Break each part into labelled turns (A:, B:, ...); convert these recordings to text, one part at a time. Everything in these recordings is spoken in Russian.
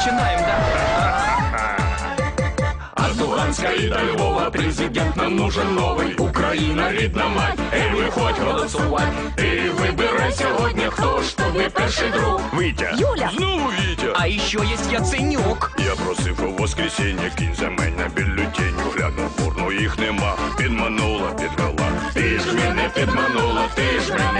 A: начинаем, да?
B: От Луганска и до Львова президент нам нужен новий. Україна рідна мать, ей, виходь голосувати. Ти вибирай сьогодні, хто ж тобі перший друг.
C: Витя,
D: Юля!
C: знову Вітя.
A: А еще есть Яценюк.
C: Я просив у воскресіння кінь за мене бюлетень. Глянув бурну, їх нема. Підманула, підвела.
B: Ти ж мене підманула, ти ж мене підвела.
C: Я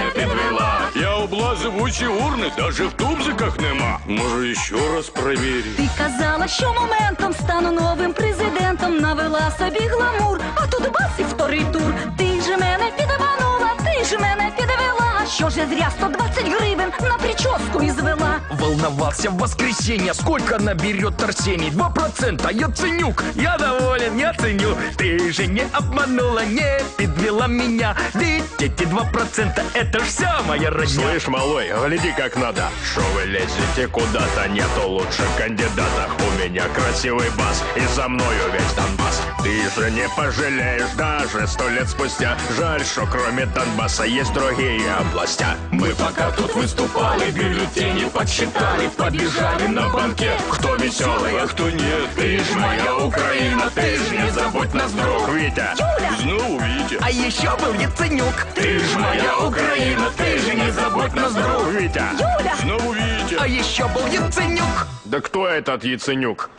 C: усі урни, даже в тубзиках нема. Може, ще раз провірить.
D: Ти казала, що моментом стану новим президентом, навела собі гламур, а тут бас і вторий тур. Ти ж мене підманула, ти ж мене підвела. Що ж я зря 120 гривень на прическу ізвела.
A: Волновался в воскресенье, сколько наберет Арсений? Два процента, Яценюк. Я доволен, я ценю. Ты же не обманула, не подвела меня. Ведь эти два процента, это ж вся моя родня.
C: Слышь, малой, гляди как надо. Что вы лезете куда-то, нету лучше кандидата. У меня красивый бас, и за мною весь Донбасс. Ты же не пожалеешь даже сто лет спустя. Жаль, что кроме Донбасса есть другие областя.
B: Мы пока тут выступали, бюллетени подсчитали, побежали на банкет. Кто веселый, а кто нет? Ты ж моя Украина, ты ж не забудь нас, друг.
C: Витя! Снова Витя!
A: А еще был Яценюк.
B: Ты ж моя Украина, ты же не забудь нас, друг.
C: Витя!
D: Юля!
C: Снова Витя!
A: А еще был Яценюк.
C: Да кто этот Яценюк?